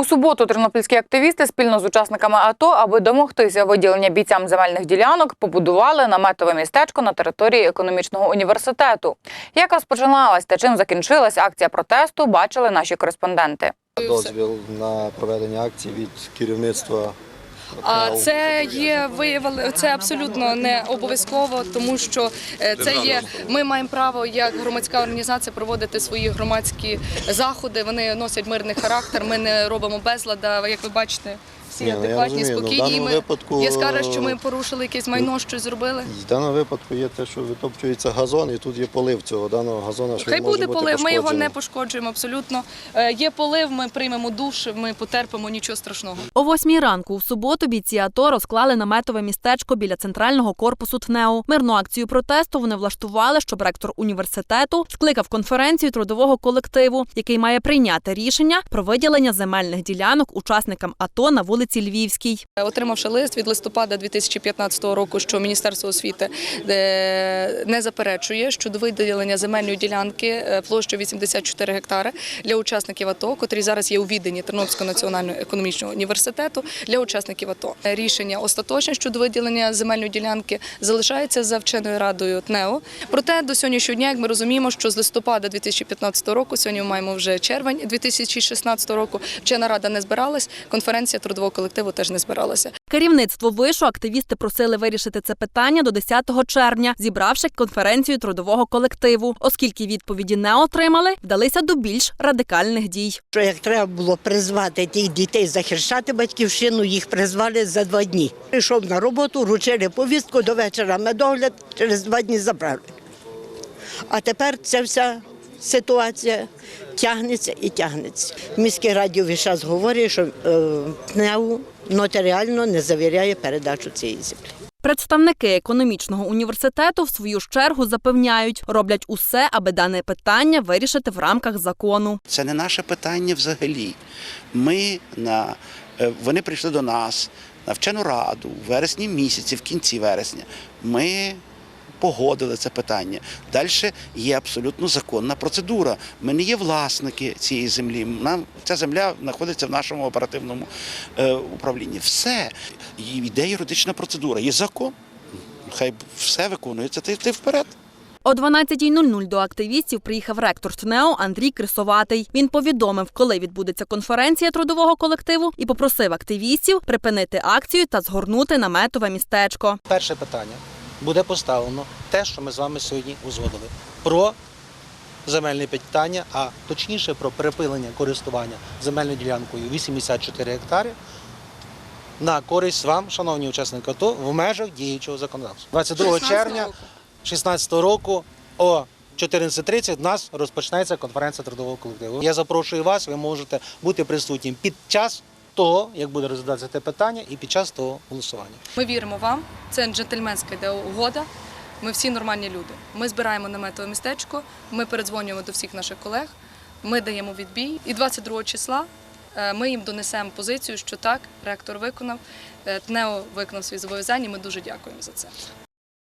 У суботу тернопільські активісти спільно з учасниками АТО, аби домогтися виділення бійцям земельних ділянок, побудували наметове містечко на території економічного університету. Як розпочиналась та чим закінчилась акція протесту, бачили наші кореспонденти. дозвіл на проведення акції від керівництва. А це є виявили це абсолютно не обов'язково, тому що е, це є. Ми маємо право як громадська організація проводити свої громадські заходи. Вони носять мирний характер. Ми не робимо безлада. Як ви бачите, всі Ні, ну, я адекватні, розумію, ну, в спокійні. І даному ми випадку, є скара, що ми порушили якесь майно, щось зробили. В даному випадку є те, що витопчується газон, і тут є полив цього даного газону, що Хай він може буде бути полив. Ми його не пошкоджений. пошкоджуємо абсолютно. Е, Є полив. Ми приймемо душ. Ми потерпимо нічого страшного. О восьмій ранку у суботу бійці АТО розклали наметове містечко біля центрального корпусу ТНЕУ. Мирну акцію протесту вони влаштували, щоб ректор університету скликав конференцію трудового колективу, який має прийняти рішення про виділення земельних ділянок учасникам АТО на вулиці Львівській. Отримавши лист від листопада 2015 року, що Міністерство освіти е, не заперечує щодо виділення земельної ділянки е, площею 84 гектари для учасників АТО, котрі зараз є у відданні Тернопільського національного економічного університету для учасників АТО. Рішення остаточне щодо виділення земельної ділянки залишається за вченою радою ТНЕО. Проте до сьогоднішнього дня, як ми розуміємо, що з листопада 2015 року, сьогодні ми маємо вже червень 2016 року, вчена рада не збиралась, конференція трудового колективу теж не збиралася. Керівництво вишу активісти просили вирішити це питання до 10 червня, зібравши конференцію трудового колективу. Оскільки відповіді не отримали, вдалися до більш радикальних дій. що як треба було призвати тих дітей захищати батьківщину, їх призвали за два дні. Прийшов на роботу, вручили повістку до вечора медогляд, через два дні забрали. А тепер ця вся ситуація тягнеться і тягнеться. Міське радіо весь час говорить, що е, ТНЕУ нотаріально не завіряє передачу цієї землі. Представники економічного університету в свою ж чергу запевняють, роблять усе, аби дане питання вирішити в рамках закону. Це не наше питання взагалі. Ми на е, вони прийшли до нас на вчену раду в вересні місяці, в кінці вересня. Ми погодили це питання. Далі є абсолютно законна процедура. Ми не є власники цієї землі. Нам ця земля знаходиться в нашому оперативному е, управлінні. Все йде юридична процедура. Є закон. Хай все виконується. Ти, ти вперед. О 12.00 до активістів приїхав ректор ТНЕО Андрій Крисоватий. Він повідомив, коли відбудеться конференція трудового колективу, і попросив активістів припинити акцію та згорнути наметове містечко. Перше питання буде поставлено те, що ми з вами сьогодні узгодили про земельне питання, а точніше про припинення користування земельною ділянкою 84 гектари на користь вам, шановні учасники АТО, в межах діючого законодавства. 22 червня 2016 року о 14.30 в нас розпочнеться конференція трудового колективу. Я запрошую вас, ви можете бути присутнім під час того, як буде розглядатися те питання, і під час того голосування. Ми віримо вам. Це джентльменська йде угода. Ми всі нормальні люди. Ми збираємо наметове містечко, ми передзвонюємо до всіх наших колег, ми даємо відбій. І 22 числа е, ми їм донесемо позицію, що так, ректор виконав, е, ТНЕО виконав свої зобов'язання. Ми дуже дякуємо за це.